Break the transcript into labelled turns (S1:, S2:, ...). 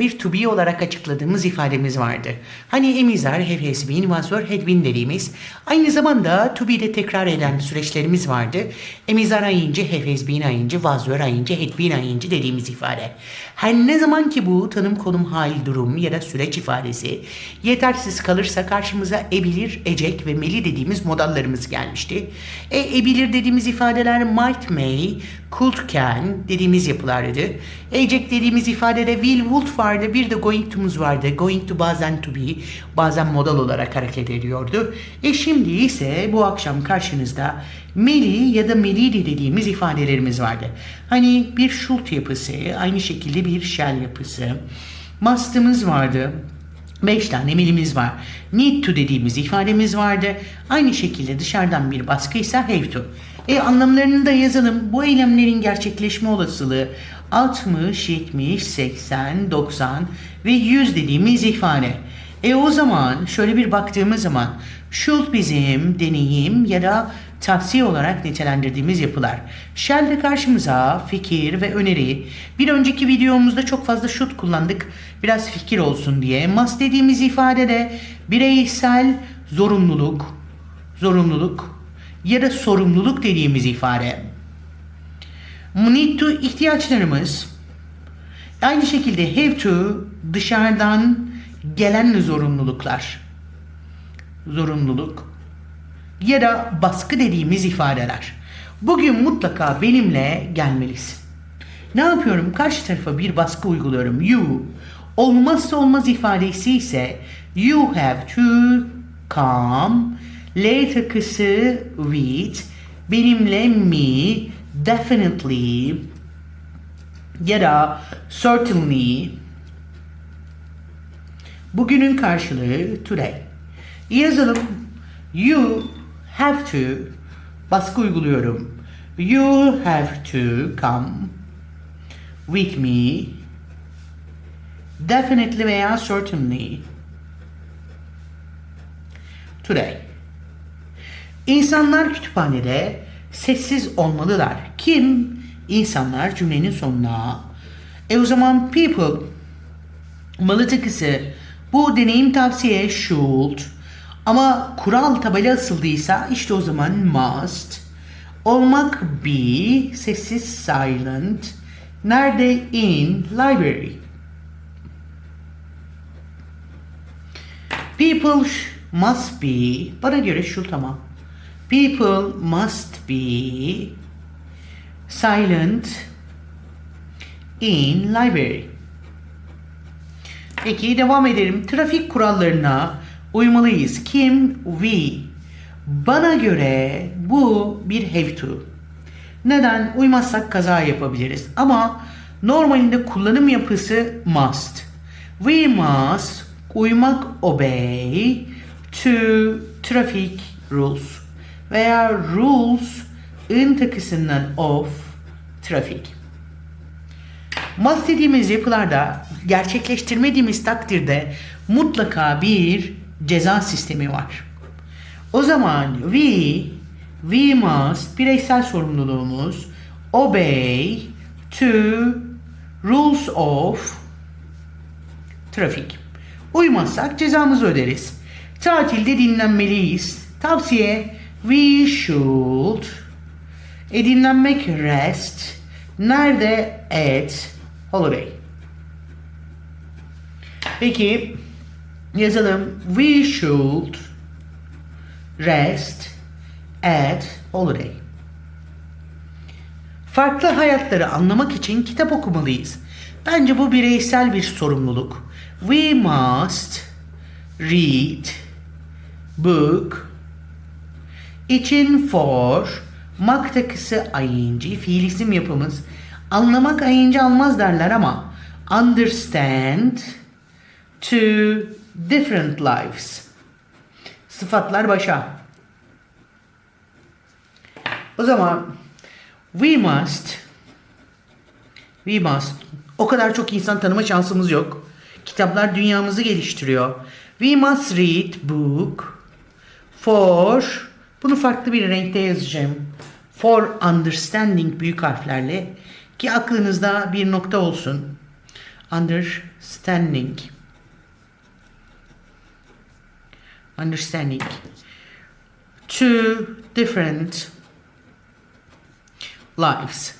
S1: bir to be olarak açıkladığımız ifademiz vardı. Hani emizar, was were, had been dediğimiz. Aynı zamanda to be'de tekrar eden süreçlerimiz vardı. Emizar been ayınca, was were ayınca, had been ayınca dediğimiz ifade. Her ne zaman ki bu tanım konum hal durum ya da süreç ifadesi yetersiz kalırsa karşımıza ebilir, ecek ve meli dediğimiz modallarımız gelmişti. E, ebilir dediğimiz ifadeler might, may, can dediğimiz yapılardı. Ecek dediğimiz ifadede will, would vardı. Bir de going to'muz vardı. Going to bazen to be, bazen modal olarak hareket ediyordu. E şimdi ise bu akşam karşınızda meli ya da melidi dediğimiz ifadelerimiz vardı. Hani bir should yapısı, aynı şekilde bir shall yapısı. Must'ımız vardı. 5 tane milimiz var. Need to dediğimiz ifademiz vardı. Aynı şekilde dışarıdan bir baskıysa have to. E anlamlarını da yazalım. Bu eylemlerin gerçekleşme olasılığı 60, 70, 80, 90 ve 100 dediğimiz ifade. E o zaman şöyle bir baktığımız zaman should bizim deneyim ya da tavsiye olarak nitelendirdiğimiz yapılar. Shell'de karşımıza fikir ve öneri. Bir önceki videomuzda çok fazla should kullandık. Biraz fikir olsun diye. Must dediğimiz ifadede bireysel zorunluluk, zorunluluk ya da sorumluluk dediğimiz ifade. Need to ihtiyaçlarımız. Aynı şekilde have to dışarıdan gelen zorunluluklar. Zorunluluk ya da baskı dediğimiz ifadeler. Bugün mutlaka benimle gelmelisin. Ne yapıyorum? Karşı tarafa bir baskı uyguluyorum. You. Olmazsa olmaz ifadesi ise you have to come. L takısı with. Benimle me. Definitely. Ya da certainly. Bugünün karşılığı today. Yazalım. You have to baskı uyguluyorum. You have to come with me definitely veya certainly today. İnsanlar kütüphanede sessiz olmalılar. Kim? İnsanlar cümlenin sonuna. E o zaman people malı takısı bu deneyim tavsiye should ama kural tabela asıldıysa işte o zaman must. Olmak be, sessiz silent. Nerede? In library. People must be, bana göre should ama. People must be silent in library. Peki devam edelim. Trafik kurallarına uymalıyız. Kim? We. Bana göre bu bir have to. Neden? Uymazsak kaza yapabiliriz. Ama normalinde kullanım yapısı must. We must uymak obey to traffic rules veya rules ın takısından of traffic. Must dediğimiz yapılarda gerçekleştirmediğimiz takdirde mutlaka bir ceza sistemi var. O zaman we we must bireysel sorumluluğumuz obey to rules of traffic. Uymazsak cezamızı öderiz. Tatilde dinlenmeliyiz. Tavsiye we should. E rest. Nerede? At holiday. Peki yazalım. We should rest at holiday. Farklı hayatları anlamak için kitap okumalıyız. Bence bu bireysel bir sorumluluk. We must read book için for mak takısı ayıncı fiil isim yapımız. Anlamak ayıncı almaz derler ama understand to different lives. Sıfatlar başa. O zaman we must we must. O kadar çok insan tanıma şansımız yok. Kitaplar dünyamızı geliştiriyor. We must read book for bunu farklı bir renkte yazacağım. For understanding büyük harflerle ki aklınızda bir nokta olsun. Understanding. Understanding. Two different lives.